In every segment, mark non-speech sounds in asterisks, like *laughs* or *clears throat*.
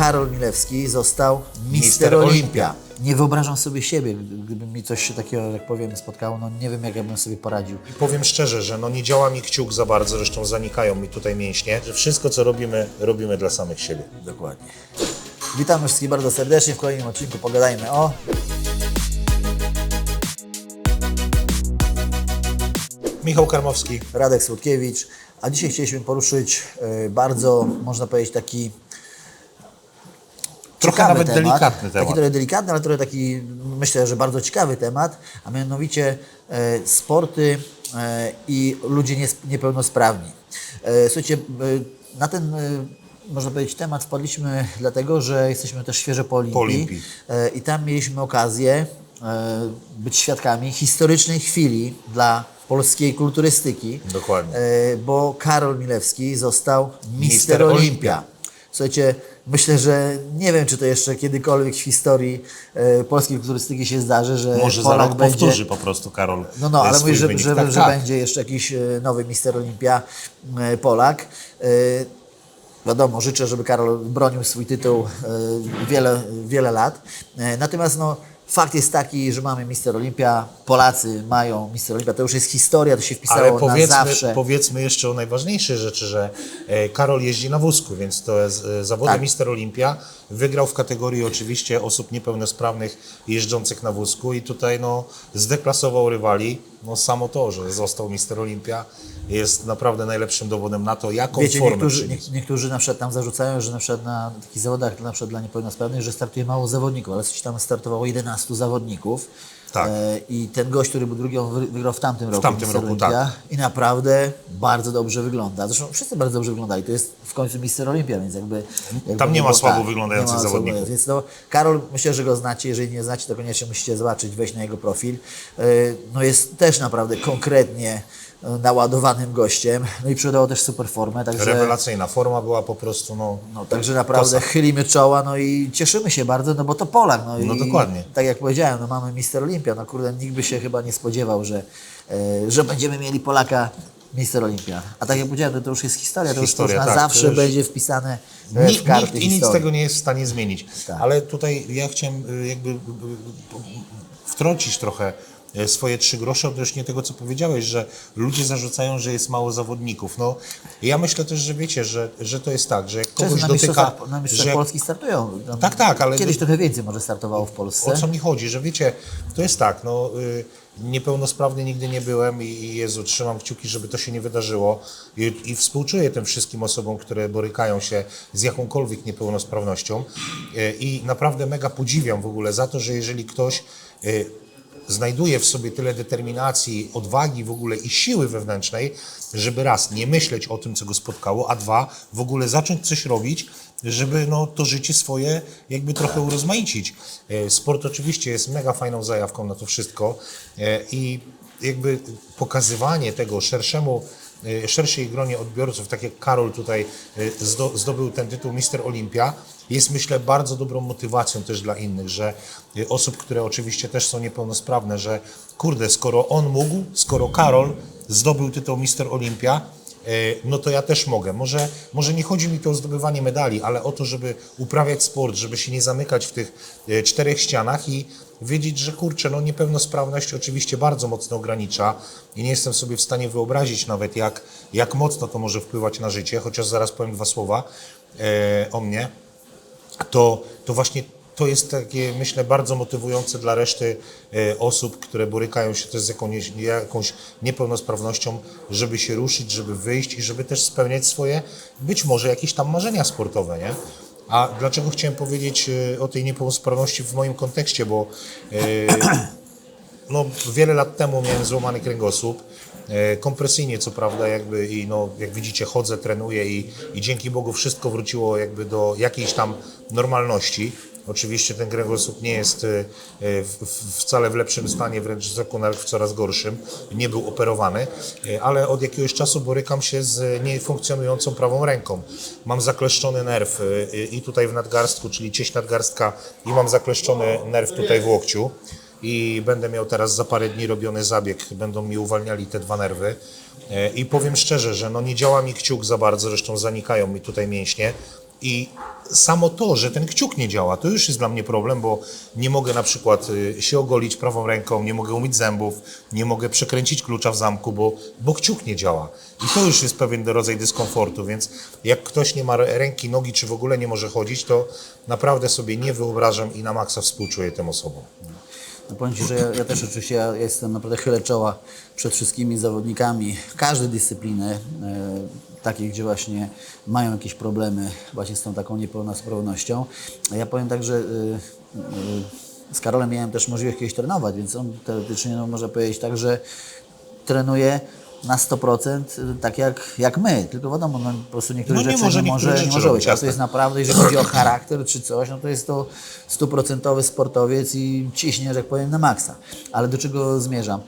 Karol Milewski został Mister Mister Olimpia. Olimpia. Nie wyobrażam sobie siebie, gdyby mi coś takiego, jak powiem, spotkało, no nie wiem, jak ja bym sobie poradził. I powiem szczerze, że no nie działa mi kciuk za bardzo, zresztą zanikają mi tutaj mięśnie, że wszystko co robimy, robimy dla samych siebie. Dokładnie. Witamy wszystkich bardzo serdecznie w kolejnym odcinku Pogadajmy o... Michał Karmowski, Radek Słodkiewicz, a dzisiaj chcieliśmy poruszyć e, bardzo, można powiedzieć, taki Trochę nawet delikatny Taki temat. trochę delikatny, ale trochę taki, myślę, że bardzo ciekawy temat, a mianowicie e, sporty e, i ludzie niepełnosprawni. E, słuchajcie, na ten, można powiedzieć, temat wpadliśmy dlatego, że jesteśmy też świeżo po Olimpii, Po Olimpii. I tam mieliśmy okazję być świadkami historycznej chwili dla polskiej kulturystyki. Dokładnie. Bo Karol Milewski został Mister, Mister Olimpia. Olimpia. Słuchajcie, myślę, że nie wiem, czy to jeszcze kiedykolwiek w historii e, polskiej kulturystyki się zdarzy, że może za Polak rok będzie... powtórzy po prostu Karol No, no, e, ale swój mówię, że, wynik. że, tak, że tak. będzie jeszcze jakiś e, nowy Mister Olimpia e, Polak. E, Wiadomo, życzę, żeby Karol bronił swój tytuł e, wiele, wiele lat. E, Natomiast no, fakt jest taki, że mamy Mister Olimpia, Polacy mają Mister Olimpia, to już jest historia, to się wpisało Ale na powiedzmy, zawsze. powiedzmy jeszcze o najważniejszej rzeczy, że e, Karol jeździ na wózku, więc to jest e, zawody Tak. Mister Olimpia. Wygrał w kategorii oczywiście osób niepełnosprawnych jeżdżących na wózku i tutaj no, zdeklasował rywali. No samo to, że został Mister Olimpia jest naprawdę najlepszym dowodem na to, jaką Wiecie, formę niektórzy, nie, niektórzy na przykład tam zarzucają, że na przykład na takich zawodach na przykład dla niepełnosprawnych, że startuje mało zawodników, ale coś tam startowało 11 zawodników. Tak. E, I ten gość, który był drugi, on wy- wygrał w tamtym roku. tamtym Mister roku, Olympia tak. I naprawdę bardzo dobrze wygląda. Zresztą wszyscy bardzo dobrze wyglądali. To jest w końcu Mister Olimpia, więc jakby... jakby Tam nie ma było słabo tak, wyglądających ma słabo zawodników. Więc no, Karol, myślę, że go znacie. Jeżeli nie znacie, to koniecznie musicie zobaczyć, wejść na jego profil. E, No jest też naprawdę konkretnie naładowanym gościem. No i przydało też super formę. Także... Rewelacyjna forma była po prostu, no, No, także naprawdę chylimy czoła, no i cieszymy się bardzo, no bo to Polak. No, No i, dokładnie. Tak jak powiedziałem, no mamy Mister Olimpia, no kurde, nikt by się chyba nie spodziewał, że, e, że będziemy mieli Polaka Mister Olimpia. A tak jak powiedziałem, to, to już jest historia, to Historia, już to już na tak, zawsze już- będzie wpisane e, Nikt, w karty nikt i nic tego nie jest w stanie zmienić. Tak. Ale tutaj ja chciałem y, jakby y, wtrącić trochę swoje trzy grosze odnośnie tego, co powiedziałeś, że ludzie zarzucają, że jest mało zawodników. No, ja myślę też, że wiecie, że, że to jest tak, że jak kogoś dotyka... na mistrzostwach że Polski startują. Tam Tak, tak, ale- Kiedyś trochę więcej może startowało w Polsce. o co mi chodzi, że wiecie, to jest tak, no y, niepełnosprawny nigdy nie byłem i, i Jezu, trzymam kciuki, żeby to się nie wydarzyło i, i współczuję tym wszystkim osobom, które borykają się z jakąkolwiek niepełnosprawnością y, i naprawdę mega podziwiam w ogóle za to, że jeżeli ktoś y, znajduje w sobie tyle determinacji, odwagi w ogóle i siły wewnętrznej, żeby raz nie myśleć o tym, co go spotkało, a dwa w ogóle zacząć coś robić, żeby no, to życie swoje jakby trochę urozmaicić. E, Sport oczywiście jest mega fajną zajawką na to wszystko e, i jakby pokazywanie tego szerszemu szerszej gronie odbiorców, tak jak Karol tutaj zdo- zdobył ten tytuł Mister Olimpia, jest myślę bardzo dobrą motywacją też dla innych, że e, osób, które oczywiście też są niepełnosprawne, że kurde, skoro on mógł, skoro Karol zdobył tytuł Mister Olimpia, no to ja też mogę. Może, może nie chodzi mi tu o zdobywanie medali, ale o to, żeby uprawiać sport, żeby się nie zamykać w tych e, czterech ścianach i wiedzieć, że kurczę, no niepełnosprawność oczywiście bardzo mocno ogranicza i nie jestem sobie w stanie wyobrazić nawet, jak, jak mocno to może wpływać na życie, chociaż zaraz powiem dwa słowa e, o mnie to, to właśnie to jest takie, myślę, bardzo motywujące dla reszty e, osób, które borykają się też z jakąś, niepełnosprawnością, żeby się ruszyć, żeby wyjść i żeby też spełniać swoje, być może jakieś tam marzenia sportowe, nie? A dlaczego chciałem powiedzieć e, o tej niepełnosprawności w moim kontekście, bo e, *clears throat* no, wiele lat temu miałem złamany kręgosłup. Kompresyjnie co prawda jakby i no, jak widzicie chodzę, trenuję i, i dzięki Bogu wszystko wróciło jakby do jakiejś tam normalności. Oczywiście ten kręgosłup nie jest w, w, wcale w lepszym stanie, wręcz z roku na rok w coraz gorszym. Nie był operowany, e, ale od jakiegoś czasu borykam się z niefunkcjonującą prawą ręką. Mam zakleszczony nerw i tutaj w nadgarstku, czyli cieść nadgarstka i mam zakleszczony nerw tutaj w łokciu i będę miał teraz za parę dni robiony zabieg, będą mi uwalniali te dwa nerwy i powiem szczerze, że no nie działa mi kciuk za bardzo, zresztą zanikają mi tutaj mięśnie, I samo to, że ten kciuk nie działa, to już jest dla mnie problem, bo nie mogę na przykład y, się ogolić prawą ręką, nie mogę umyć zębów, nie mogę przekręcić klucza w zamku, bo, bo kciuk nie działa. I to już jest pewien rodzaj dyskomfortu, więc jak ktoś nie ma ręki, nogi, czy w ogóle nie może chodzić, to naprawdę sobie nie wyobrażam i na maksa współczuję tym osobom. No powiem Ci, że ja, ja też oczywiście ja jestem naprawdę chylę czoła przed wszystkimi zawodnikami każdej dyscypliny, e, takiej, gdzie właśnie mają jakieś problemy właśnie z tą taką niepełnosprawnością. Ja powiem tak, że e, e, z Karolem miałem też możliwość kiedyś trenować, więc on teoretycznie no, może powiedzieć tak, że trenuje na 100% tak jak, jak my, tylko wiadomo, no, po prostu niektóre No nie rzeczy może nie może, nie może być, a to jest naprawdę, jeżeli chodzi o charakter czy coś, no to jest to stuprocentowy sportowiec i ciśnie, że jak powiem, na maksa. Ale do czego zmierzam?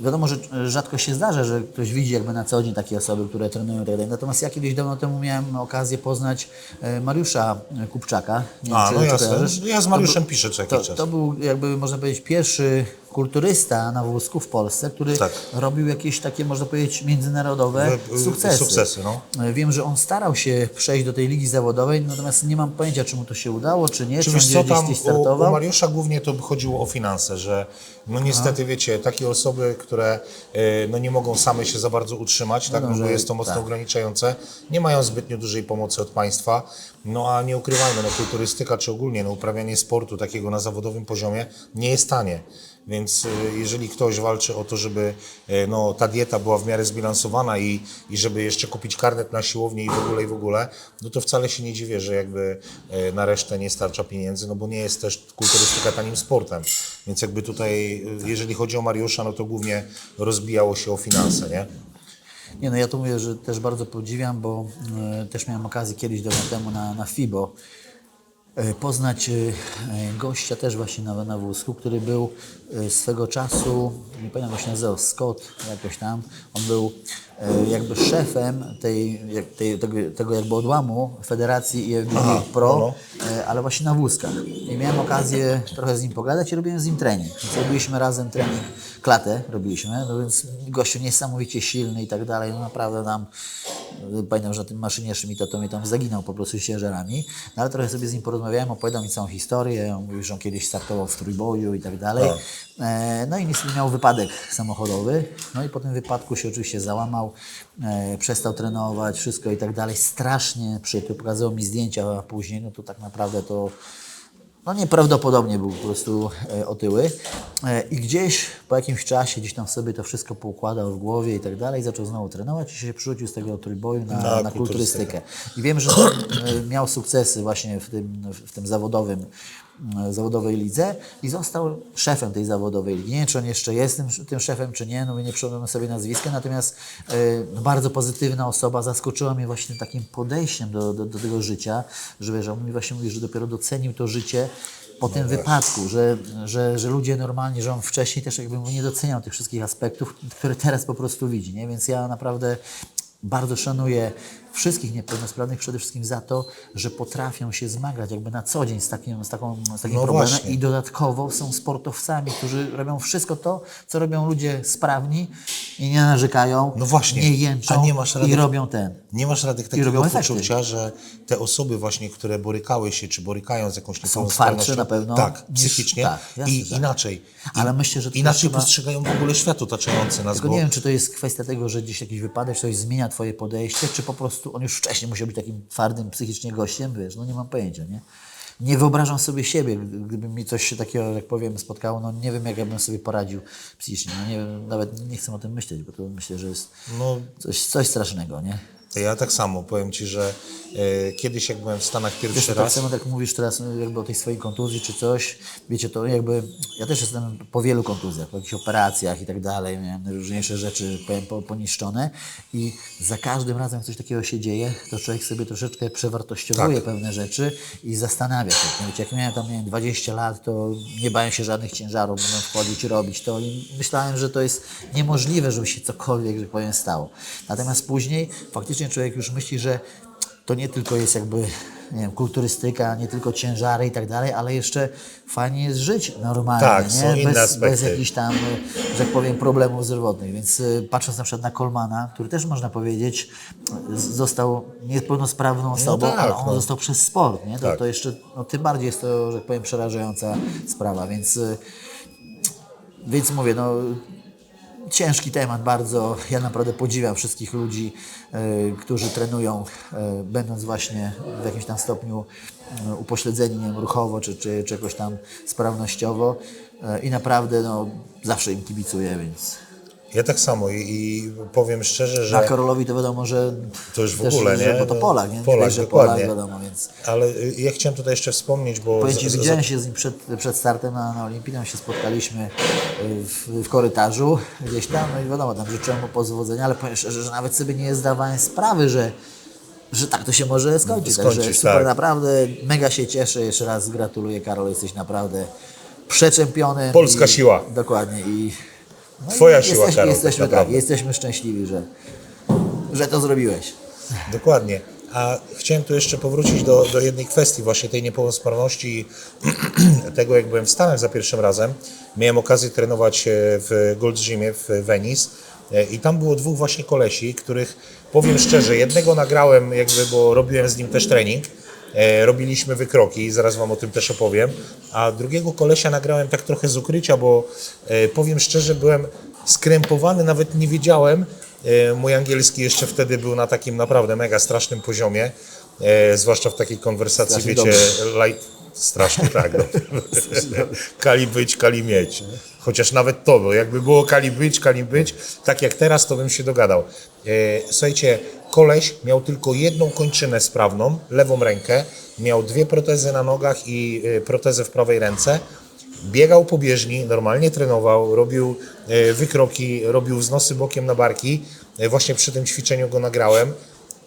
E, wiadomo, że rzadko się zdarza, że ktoś widzi jakby na co dzień takie osoby, które trenują i tak dalej. Natomiast ja kiedyś dawno temu miałem okazję poznać e, Mariusza Kupczaka. Nie A, wiem, no jasne. Ja z To Mariuszem był- piszę co to, jakiś czas. to był jakby można powiedzieć pierwszy kulturysta na wózku w Polsce, który Tak. robił jakieś takie, można powiedzieć, międzynarodowe sukcesy. sukcesy, no. Wiem, że on starał się przejść do tej ligi zawodowej, natomiast nie mam pojęcia, czy mu to się udało, czy nie, Czy czy, wiesz co, tam gdzieś u, startował. u Mariusza głównie to chodziło o finanse, że no niestety wiecie, takie osoby, które e, no nie mogą same się za bardzo utrzymać, tak, no, bo że- jest to mocno tak. ograniczające, nie mają zbytnio dużej pomocy od państwa, no a nie ukrywajmy, no kulturystyka czy ogólnie no, uprawianie sportu takiego na zawodowym poziomie nie jest tanie. Więc e, jeżeli ktoś walczy o to, żeby e, no, ta dieta była w miarę zbilansowana i, i żeby jeszcze kupić karnet na siłownię i w ogóle i w ogóle, no to wcale się nie dziwię, że jakby na resztę nie starcza pieniędzy, no bo nie jest też kulturystyka tanim sportem. Więc jakby tutaj, jeżeli chodzi o Mariusza, no to głównie rozbijało się o finanse, nie? Nie no, ja to mówię, że też bardzo podziwiam, bo e, też miałem okazję kiedyś dawno temu na, na FIBO poznać e, e, gościa też właśnie na, na wózku, który był e, swego czasu, nie pamiętam jak się nazywał, Scott jakoś tam, on był e, jakby szefem tej, tej, tego, tego jakby odłamu Federacji Aha, Pro, no, e, ale właśnie na wózkach. I miałem okazję trochę z nim pogadać i robiłem z nim trening. Więc robiliśmy razem trening, klatę robiliśmy, no więc gościu niesamowicie silny i tak dalej, no naprawdę nam, e, pamiętam, że na tym maszynie Schmidta to mnie tam zaginał po prostu ciężarami, no ale trochę sobie z nim porozmawiałem, opowiadał mi całą historię, mówił, że on kiedyś startował w trójboju i tak dalej. E, No i niestety miał wypadek samochodowy, no i po tym wypadku się oczywiście załamał, e, przestał trenować, wszystko i tak dalej. Strasznie przytył, pokazał mi zdjęcia później, no to tak naprawdę to no nieprawdopodobnie był po prostu e, otyły. E, I gdzieś po jakimś czasie, gdzieś tam sobie to wszystko poukładał w głowie i tak dalej, zaczął znowu trenować i się przerzucił z tego trójboju na, Na na, kulturystykę. I wiem, że e, miał sukcesy właśnie w tym, w tym zawodowym, zawodowej lidze i został szefem tej zawodowej ligi. Nie wiem, czy on jeszcze jest tym, tym szefem, czy nie, no nie przypomnę sobie nazwiska, natomiast e, no, bardzo pozytywna osoba, zaskoczyła mnie właśnie takim podejściem do, do, do tego życia, że wiesz, on mi właśnie mówi, że dopiero docenił to życie po tym wypadku, że, że, że ludzie normalnie, że on wcześniej też jakby nie doceniał tych wszystkich aspektów, które teraz po prostu widzi, nie? Więc ja naprawdę bardzo szanuję wszystkich niepełnosprawnych przede wszystkim za to, że potrafią się zmagać jakby na co dzień z takim, z taką, z takim No problemem właśnie. i dodatkowo są sportowcami, którzy robią wszystko to, co robią ludzie sprawni i nie narzekają, No właśnie. nie jęczą nie i robią ten. Nie masz Radek takiego efekty. poczucia, że te osoby właśnie, które borykały się, czy borykają z jakąś Są niepełnosprawnością, twardsze na pewno tak, niż- psychicznie tak, jasne, i tak. inaczej. Ale myślę, że to inaczej trzeba- postrzegają w ogóle świat otaczający nas, Tylko bo nie wiem, czy to jest kwestia tego, że gdzieś jakiś wypadek, coś zmienia twoje podejście, czy po prostu on już wcześniej musiał być takim twardym psychicznie gościem, wiesz, no nie mam pojęcia, nie? Nie wyobrażam sobie siebie, gdy- gdyby mi coś się takiego, jak powiem, spotkało, no nie wiem, jak ja bym sobie poradził psychicznie, no nie nawet nie chcę o tym myśleć, bo to myślę, że jest no, coś, coś strasznego, nie? Ja tak samo powiem Ci, że e, kiedyś jak byłem w Stanach Wiesz, pierwszy tak raz, tak mówisz teraz no, jakby o tej swojej kontuzji czy coś, wiecie, to jakby, ja też jestem po wielu kontuzjach, po jakichś operacjach i tak dalej, miałem najróżniejsze rzeczy powiem, po- poniszczone i za każdym razem, jak coś takiego się dzieje, to człowiek sobie troszeczkę przewartościowuje Tak. pewne rzeczy i zastanawia się. No, Wiecie, jak miałem tam, nie wiem, 20 lat, to nie bałem się żadnych ciężarów, będą wchodzić i robić to i myślałem, że to jest niemożliwe, żeby się cokolwiek, że powiem, stało. Natomiast później faktycznie człowiek już myśli, że to nie tylko jest jakby nie wiem, kulturystyka, nie tylko ciężary i tak dalej, ale jeszcze fajnie jest żyć normalnie, Tak, nie? bez, bez jakichś tam, że tak powiem, problemów zdrowotnych. Więc y, patrząc na przykład na Kolmana, który też można powiedzieć został niepełnosprawną osobą, tak, ale on no. został przez sport, nie? To, Tak. to jeszcze, no tym bardziej jest to, że tak powiem, przerażająca sprawa, więc y, więc mówię, no ciężki temat bardzo. Ja naprawdę podziwiam wszystkich ludzi, y, którzy trenują, y, będąc właśnie w jakimś tam stopniu y, upośledzeni ruchowo czy, czy, czy jakoś tam sprawnościowo. I naprawdę no, zawsze im kibicuję, więc. Ja tak samo i, i powiem szczerze, że... Karolowi to wiadomo, że. To już w też, ogóle, nie? Bo to No, Polak, nie? Polak, dokładnie. Polak, wiadomo, więc. Ale y, ja chciałem tutaj jeszcze wspomnieć, bo... Powiem Ci, widziałem się z nim przed, przed startem na, na Olimpii, się spotkaliśmy y, w, w korytarzu gdzieś tam, no i wiadomo, tam życzyłem mu powodzenia, ale powiem szczerze, że nawet sobie nie zdawałem sprawy, że, że tak to się może skończyć. Skończyć, Także super, tak. naprawdę mega się cieszę, jeszcze raz gratuluję Karol, jesteś naprawdę przeczempionem. Polska i, siła. Dokładnie i no Twoja siła, Karol, tak jesteśmy, tak, naprawdę. jesteśmy szczęśliwi, że, że to zrobiłeś. Dokładnie. A chciałem tu jeszcze powrócić do, do jednej kwestii, właśnie tej niepełnosprawności, *clears throat* tego jak byłem w Stanach za pierwszym razem. Miałem okazję trenować e, w Gold Gymie w Venice e, i tam było dwóch właśnie kolesi, których powiem szczerze, jednego nagrałem jakby, bo robiłem z nim też trening, robiliśmy wykroki, zaraz Wam o tym też opowiem, a drugiego kolesia nagrałem tak trochę z ukrycia, bo e, powiem szczerze, byłem skrępowany, nawet nie wiedziałem, e, mój angielski jeszcze wtedy był na takim naprawdę mega strasznym poziomie, e, zwłaszcza w takiej konwersacji, Strasznie wiecie, light, strasznie tak, no. *laughs* kali być, kali mieć. Chociaż nawet to, bo jakby było kali być, kali być, tak jak teraz, to bym się dogadał. E, słuchajcie, koleś miał tylko jedną kończynę sprawną, lewą rękę, miał dwie protezy na nogach i e, protezę w prawej ręce. Biegał po bieżni, normalnie trenował, robił e, wykroki, robił wznosy bokiem na barki. E, Właśnie przy tym ćwiczeniu go nagrałem.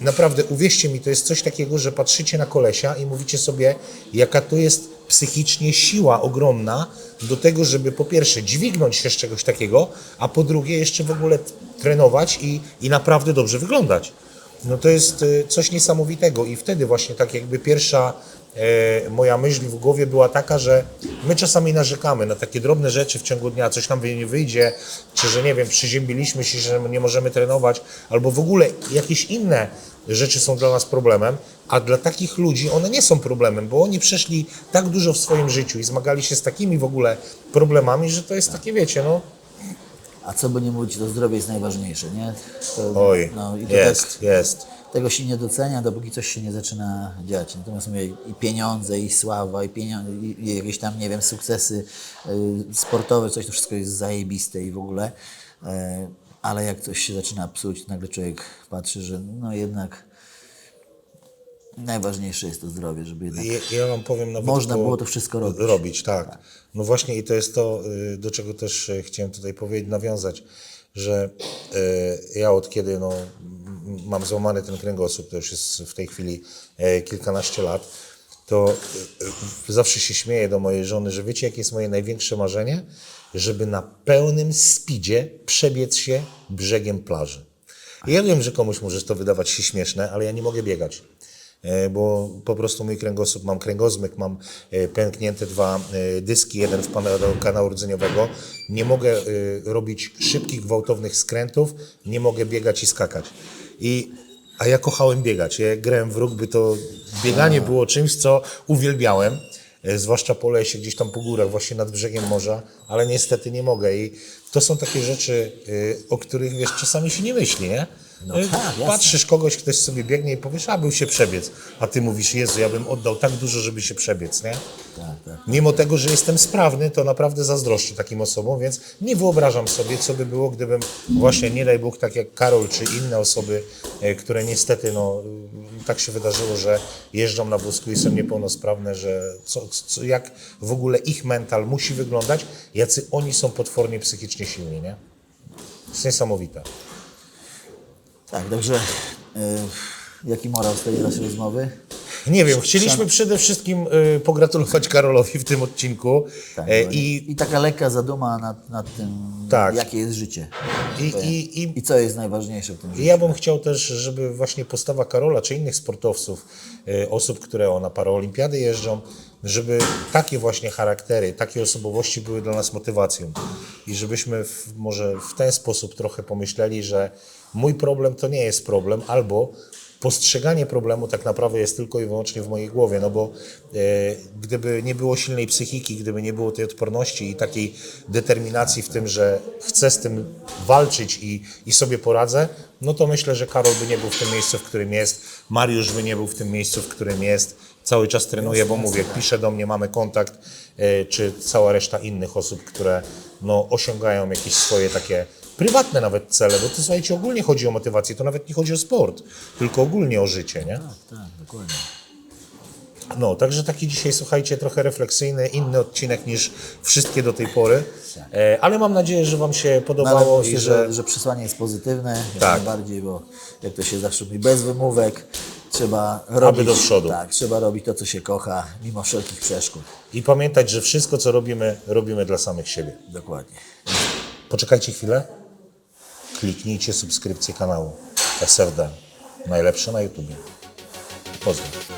Naprawdę, uwierzcie mi, to jest coś takiego, że patrzycie na kolesia i mówicie sobie, jaka to jest psychicznie siła ogromna do tego, żeby po pierwsze dźwignąć się z czegoś takiego, a po drugie jeszcze w ogóle trenować i, i naprawdę dobrze wyglądać. No to jest y, coś niesamowitego i wtedy właśnie tak jakby pierwsza e, moja myśl w głowie była taka, że my czasami narzekamy na takie drobne rzeczy w ciągu dnia, coś nam nie wyjdzie, czy że nie wiem, przyziębiliśmy się, że nie możemy trenować, albo w ogóle jakieś inne rzeczy są dla nas problemem, a dla takich ludzi one nie są problemem, bo oni przeszli tak dużo w swoim życiu i zmagali się z takimi w ogóle problemami, że to jest takie, wiecie, no A co by nie mówić, to zdrowie jest najważniejsze, nie? To, oj, no, i to jest, tak, jest. tego się nie docenia, dopóki coś się nie zaczyna dziać. Natomiast mówię, i pieniądze, i sława, i, pieniądze, i jakieś tam, nie wiem, sukcesy y, sportowe, coś to wszystko jest zajebiste i w ogóle. Y, ale jak coś się zaczyna psuć, nagle człowiek patrzy, że no jednak najważniejsze jest to zdrowie, żeby jednak... Ja, ja wam powiem nawet Można było to wszystko robić. Robić, tak. No właśnie i to jest to, y, do czego też y, chciałem tutaj powiedzieć, nawiązać, że y, ja od kiedy no, mam złamany ten kręgosłup, to już jest w tej chwili kilkanaście lat, to zawsze się śmieję do mojej żony, że wiecie, jakie jest moje największe marzenie? Żeby na pełnym speedzie przebiec się brzegiem plaży. I ja wiem, że komuś może to wydawać się śmieszne, ale ja nie mogę biegać. E, Bo po prostu mój kręgosłup, mam kręgozmyk, mam e, pęknięte dwa e, dyski, jeden w kanału rdzeniowego. Nie mogę robić szybkich, gwałtownych skrętów, nie mogę biegać i skakać. I, a ja kochałem biegać. Ja grałem w rugby, to bieganie było czymś, co uwielbiałem. Zwłaszcza po lesie, gdzieś tam po górach, właśnie nad brzegiem morza, ale niestety nie mogę. I to są takie rzeczy, o których wiesz, czasami się nie myśli, nie? No Y, tak, jasne. Patrzysz kogoś, ktoś sobie biegnie i powiesz, a był się przebiec. A ty mówisz, Jezu, ja bym oddał tak dużo, żeby się przebiec, nie? Tak, tak. Mimo tego, że jestem sprawny, to naprawdę zazdroszczę takim osobom, więc nie wyobrażam sobie, co by było, gdybym właśnie, nie daj Bóg, tak jak Karol czy inne osoby, e, które niestety, no, tak się wydarzyło, że jeżdżą na wózku i są niepełnosprawne, że co, co, jak w ogóle ich mental musi wyglądać, jacy oni są potwornie psychicznie silni, nie? To jest niesamowite. Tak, także y, jaki morał z tej naszej rozmowy? Nie wiem, chcieliśmy przede wszystkim y, pogratulować Karolowi w tym odcinku Tak, e, bo- i, I taka lekka zaduma nad, nad tym, Tak. jakie jest życie. i, i, i I co jest najważniejsze w tym I życiu. ja bym chciał też, żeby właśnie postawa Karola czy innych sportowców, y, osób, które o, na paraolimpiady jeżdżą, żeby takie właśnie charaktery, takie osobowości były dla nas motywacją. I żebyśmy w, może w ten sposób trochę pomyśleli, że mój problem to nie jest problem, albo postrzeganie problemu tak naprawdę jest tylko i wyłącznie w mojej głowie, no bo e, gdyby nie było silnej psychiki, gdyby nie było tej odporności i takiej determinacji w tym, że chcę z tym walczyć i, i sobie poradzę, no to myślę, że Karol by nie był w tym miejscu, w którym jest, Mariusz by nie był w tym miejscu, w którym jest, cały czas trenuje, bo mówię, pisze do mnie, mamy kontakt, e, czy cała reszta innych osób, które no, osiągają jakieś swoje takie prywatne nawet cele, bo to słuchajcie, ogólnie chodzi o motywację, to nawet nie chodzi o sport, tylko ogólnie o życie, nie? Tak, tak, dokładnie. No, także taki dzisiaj, słuchajcie, trochę refleksyjny, inny odcinek niż wszystkie do tej pory, e, ale mam nadzieję, że Wam się podobało myślę, i że... że, że przesłanie jest pozytywne, jak Tak. najbardziej, bo jak to się zawsze mówi, bez wymówek trzeba robić, do przodu. Tak, trzeba robić to, co się kocha, mimo wszelkich przeszkód. I pamiętać, że wszystko, co robimy, robimy dla samych siebie. Dokładnie. Poczekajcie chwilę. Kliknijcie subskrypcję kanału SFD. Najlepsze na YouTubie. Pozdro.